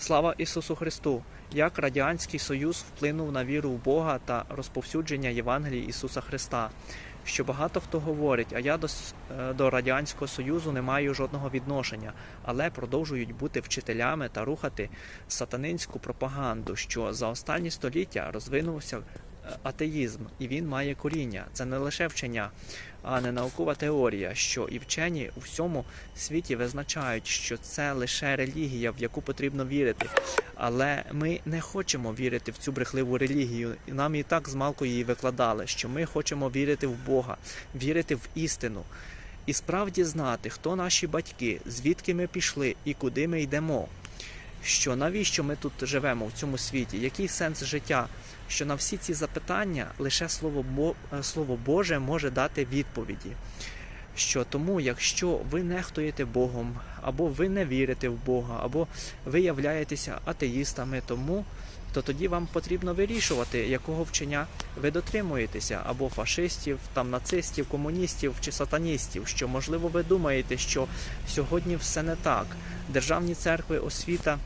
Слава Ісусу Христу! Як Радянський Союз вплинув на віру в Бога та розповсюдження Євангелії Ісуса Христа. Що багато хто говорить, а я до, е, до Радянського Союзу не маю жодного відношення, але продовжують бути вчителями та рухати сатанинську пропаганду, що за останні століття розвинувся атеїзм, і він має коріння. Це не лише вчення, а не наукова теорія, що і вчені у всьому світі визначають, що це лише релігія, в яку потрібно вірити. Але ми не хочемо вірити в цю брехливу релігію. Нам і так змалку її викладали, що ми хочемо вірити в Бога, вірити в істину. І справді знати, хто наші батьки, звідки ми пішли і куди ми йдемо. Що навіщо ми тут живемо в цьому світі? Який сенс життя? Що на всі ці запитання лише слово, Бо... е, слово Боже може дати відповіді. Що тому, якщо ви нехтуєте Богом, або ви не вірите в Бога, або ви являєтеся атеїстами, тому то тоді вам потрібно вирішувати, якого вчення ви дотримуєтеся, або фашистів, там нацистів, комуністів чи сатаністів. Що можливо ви думаєте, що сьогодні все не так. Державні церкви, освіта,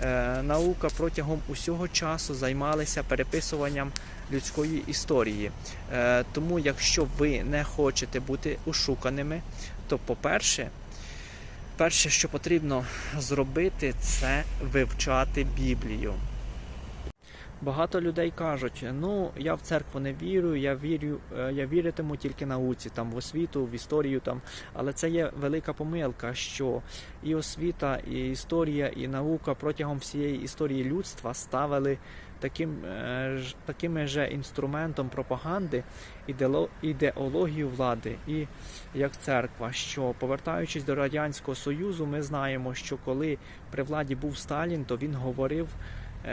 е, наука протягом усього часу займалися переписуванням людської історії. Е, тому, якщо ви не хочете бути ошуканими, то по-перше, перше, що потрібно зробити, це вивчати Біблію. Багато людей кажуть: ну я в церкву не вірю, я вірю, е, я віритиму тільки науці, там в освіту, в історію там. Але це є велика помилка, що і освіта, і історія, і наука протягом всієї історії людства ставили таким, е, такими же інструментом пропаганди ідеоло- ідеологію влади, і як церква. Що повертаючись до радянського союзу, ми знаємо, що коли при владі був Сталін, то він говорив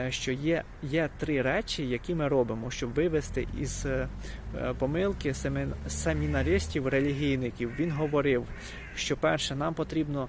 що є, є три речі, які ми робимо, щоб вивести із е, е, помилки семін- семінаристів, релігійників. Він говорив, що перше, нам потрібно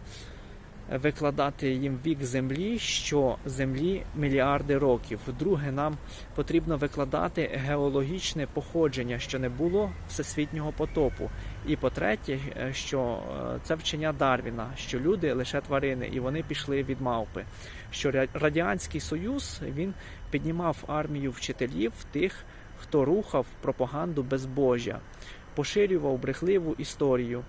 викладати їм вік землі, що землі мільярди років. Друге, нам потрібно викладати геологічне походження, що не було всесвітнього потопу. І по-третє, що е, це вчення Дарвіна, що люди лише тварини, і вони пішли від мавпи. Що Радянський Союз він піднімав армію вчителів тих, хто рухав пропаганду безбожжя, поширював брехливу історію.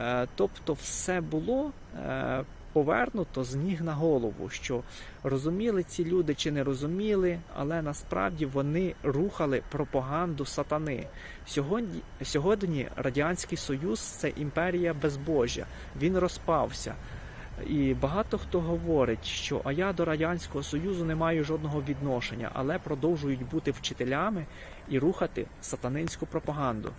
Е, Тобто, все було е, повернуто з ніг на голову, що розуміли ці люди чи не розуміли, але насправді вони рухали пропаганду сатани. Сьогодні, сьогодні Радянський Союз це імперія безбожжя, він розпався. І багато хто говорить, що а я до Радянського Союзу не маю жодного відношення, але продовжують бути вчителями і рухати сатанинську пропаганду.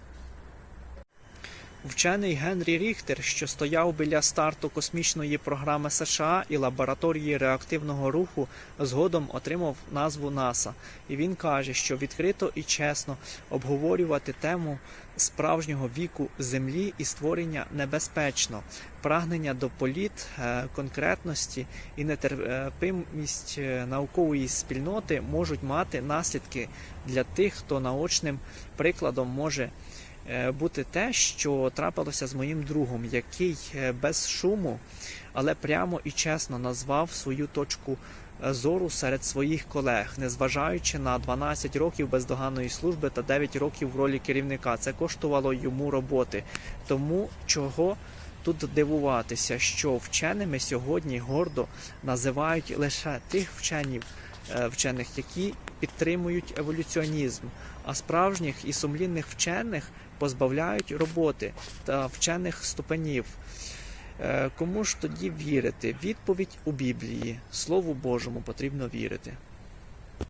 Вчений Генрі Ріхтер, що стояв біля старту космічної програми США і лабораторії реактивного руху, згодом отримав назву НАСА. І він каже, що відкрито і чесно обговорювати тему справжнього віку Землі і створення небезпечно. Прагнення до політ, е, конкретності і нетерпимість е, наукової спільноти можуть мати наслідки для тих, хто наочним прикладом може бути те, що трапилося з моїм другом, який е, без шуму, але прямо і чесно назвав свою точку е, зору серед своїх колег, незважаючи на 12 років бездоганної служби та 9 років в ролі керівника. Це коштувало йому роботи. Тому чого тут дивуватися, що вченими сьогодні гордо називають лише тих вченів, е, вчених, які підтримують еволюціонізм, а справжніх і сумлінних вчених позбавляють роботи та вчених ступенів. Е, Кому ж тоді вірити? Відповідь у Біблії. Слову Божому потрібно вірити.